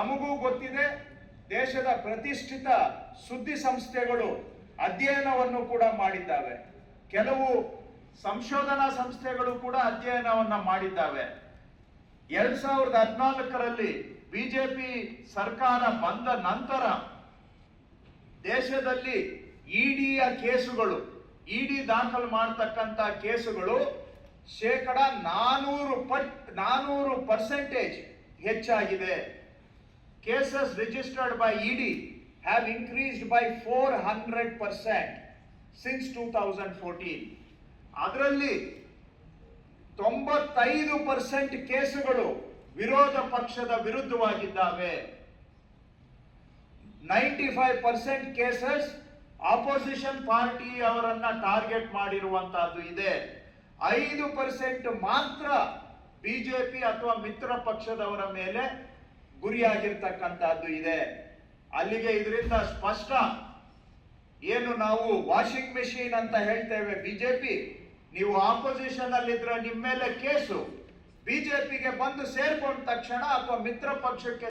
ತಮಗೂ ಗೊತ್ತಿದೆ, ದೇಶದ ಪ್ರತಿಷ್ಠಿತ ಸುದ್ದಿ ಸಂಸ್ಥೆಗಳು ಅಧ್ಯಯನವನ್ನು ಕೂಡ ಮಾಡಿದ್ದಾವೆ. ಕೆಲವು ಸಂಶೋಧನಾ ಸಂಸ್ಥೆಗಳು ಕೂಡ ಅಧ್ಯಯನವನ್ನ ಮಾಡಿದ್ದಾವೆ. ಎರಡ್ ಸಾವಿರದ ಹದಿನಾಲ್ಕರಲ್ಲಿ ಬಿಜೆಪಿ ಸರ್ಕಾರ ಬಂದ ನಂತರ ದೇಶದಲ್ಲಿ ಇಡಿಯ ಕೇಸುಗಳು, ಇಡಿ ದಾಖಲು ಮಾಡತಕ್ಕಂತ ಕೇಸುಗಳು ಶೇಕಡ ನಾನೂರು ಪಟ್ ನಾನೂರು ಪರ್ಸೆಂಟೇಜ್ ಹೆಚ್ಚಾಗಿದೆ. Cases registered by ED have increased by four hundred percent since two thousand fourteen ಅದರಲ್ಲಿ ತೊಂಬತ್ತೈದು ಪರ್ಸೆಂಟ್ ಕೇಸುಗಳು ವಿರೋಧ ಪಕ್ಷದ ವಿರುದ್ಧವಾಗಿದ್ದಾವೆ. Ninety five percent cases opposition party ಅವರನ್ನ ಟಾರ್ಗೆಟ್ ಮಾಡಿರುವಂತಹದ್ದು ಇದೆ. ಐದು ಪರ್ಸೆಂಟ್ ಮಾತ್ರ ಬಿಜೆಪಿ ಅಥವಾ ಮಿತ್ರ ಪಕ್ಷದವರ ಮೇಲೆ ಗುರಿಯಾಗಿರ್ತಕ್ಕಂಥದ್ದು ಇದೆ. ಅಲ್ಲಿಗೆ ಇದರಿಂದ ಸ್ಪಷ್ಟ ಏನು ನಾವು ವಾಷಿಂಗ್ ಮೆಷಿನ್ ಅಂತ ಹೇಳ್ತೇವೆ. ಬಿಜೆಪಿ, ನೀವು ಆಪೋಸಿಷನ್ ಅಲ್ಲಿದ್ರೆ ನಿಮ್ಮ ಮೇಲೆ ಕೇಸು. ಬಿಜೆಪಿಗೆ ಬಂದು ಸೇರ್ಕೊಂಡ ತಕ್ಷಣ ಅಥವಾ ಮಿತ್ರ ಪಕ್ಷಕ್ಕೆ